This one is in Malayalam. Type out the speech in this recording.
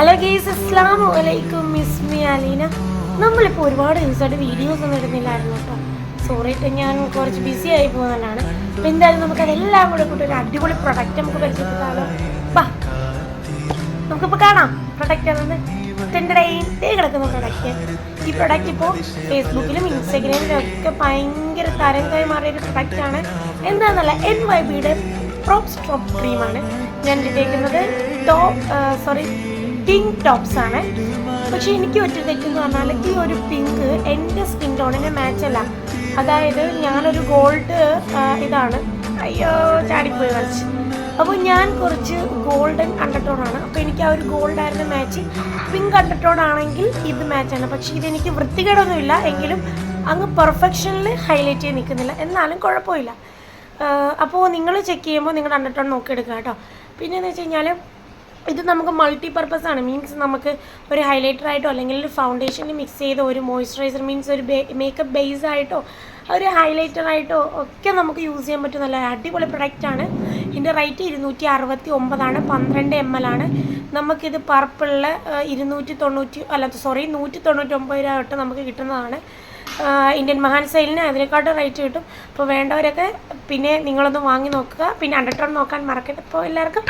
ഹലോ ഗേസ് അസ്ലാം വലൈക്കും മിസ്മി അലീന നമ്മളിപ്പോൾ ഒരുപാട് ദിവസമായിട്ട് വീഡിയോസ് ഒന്നും ഇടുന്നില്ലായിരുന്നു കേട്ടോ. സോറി ഞാൻ കുറച്ച് ബിസി ആയി പോകുന്നതാണ് അപ്പം എന്തായാലും നമുക്ക് അതെല്ലാം കൂടെ കൂട്ടി ഒരു അടിപൊളി പ്രൊഡക്റ്റ് നമുക്ക് പരിചയപ്പെട്ടാലോ നമുക്കിപ്പോൾ കാണാം പ്രൊഡക്റ്റ് അതൊന്ന് ടെൻഡേ കിടക്കുന്ന പ്രൊഡക്റ്റ് ഈ പ്രൊഡക്റ്റ് ഇപ്പോൾ ഫേസ്ബുക്കിലും ഇൻസ്റ്റാഗ്രാമിലും ഒക്കെ ഭയങ്കര തരംഗമായി മാറിയ ഒരു പ്രൊഡക്റ്റാണ് എന്താണെന്നല്ല എൻ വൈ ബിയുടെ പ്രോപ്സ് സ്ട്രോപ്പ് ക്രീമാണ് ഞാൻ ഇട്ടേക്കുന്നത്. ടോപ്പ് സോറി പിങ്ക് ടോപ്സ് ആണ്. പക്ഷെ എനിക്ക് ഒറ്റ തെറ്റെന്ന് പറഞ്ഞാൽ ഈ ഒരു പിങ്ക് എന്റെ സ്കിൻ ടോണിന് മാച്ച് അല്ല. അതായത് ഞാനൊരു ഗോൾഡ് ഇതാണ്. അയ്യോ ചാടിപ്പോയി കളിച്ച് അപ്പോൾ ഞാൻ കുറച്ച് ഗോൾഡൻ അണ്ടർടോൺ ആണ്. അപ്പോൾ എനിക്ക് ആ ഒരു ഗോൾഡ് ആയിരുന്നു മാച്ച് പിങ്ക് അണ്ടർടോൺ ആണെങ്കിൽ ഇത് മാച്ചാണ് പക്ഷേ ഇതെനിക്ക് വൃത്തികേടൊന്നുമില്ല. എങ്കിലും അങ്ങ് പെർഫെക്ഷനിൽ ഹൈലൈറ്റ് ചെയ്ത് നിൽക്കുന്നില്ല. എന്നാലും കുഴപ്പമില്ല. അപ്പോൾ നിങ്ങൾ ചെക്ക് ചെയ്യുമ്പോൾ നിങ്ങളുടെ അണ്ടർടോൺ നോക്കിയെടുക്കുക കേട്ടോ. പിന്നെ എന്ന് വെച്ച് കഴിഞ്ഞാൽ ഇത് നമുക്ക് മൾട്ടി പർപ്പസ് ആണ്. മീൻസ് നമുക്ക് ഒരു ഹൈലൈറ്റർ ആയിട്ടോ അല്ലെങ്കിൽ ഒരു ഫൗണ്ടേഷനിൽ മിക്സ് ചെയ്ത ഒരു മോയ്സ്ചറൈസർ മീൻസ് ഒരു മേക്കപ്പ് ബേസ് ആയിട്ടോ ഒരു ഹൈലൈറ്റർ ആയിട്ടോ ഒക്കെ നമുക്ക് യൂസ് ചെയ്യാൻ പറ്റും. നല്ല അടിപൊളി പ്രൊഡക്റ്റ് ആണ്. ഇതിന്റെ റേറ്റ് ഇരുന്നൂറ്റി അറുപത്തി ഒമ്പതാണ് പന്ത്രണ്ട് എം എൽ ആണ്. നമുക്കിത് പർപ്പിളിൽ ഇരുന്നൂറ്റി തൊണ്ണൂറ്റി അല്ല സോറി നൂറ്റി തൊണ്ണൂറ്റി ഒമ്പത് രൂപ തൊട്ട് നമുക്ക് കിട്ടുന്നതാണ്. ഇന്ത്യൻ മഹാൻ സെയിലിന് അതിനെക്കാട്ടും റേറ്റ് കിട്ടും. അപ്പോൾ വേണ്ടവരൊക്കെ പിന്നെ നിങ്ങളൊന്ന് വാങ്ങി നോക്കുക. പിന്നെ അണ്ടർ അണ്ടർടോൺ നോക്കാൻ മറക്കരുത്. അപ്പോൾ എല്ലാവർക്കും.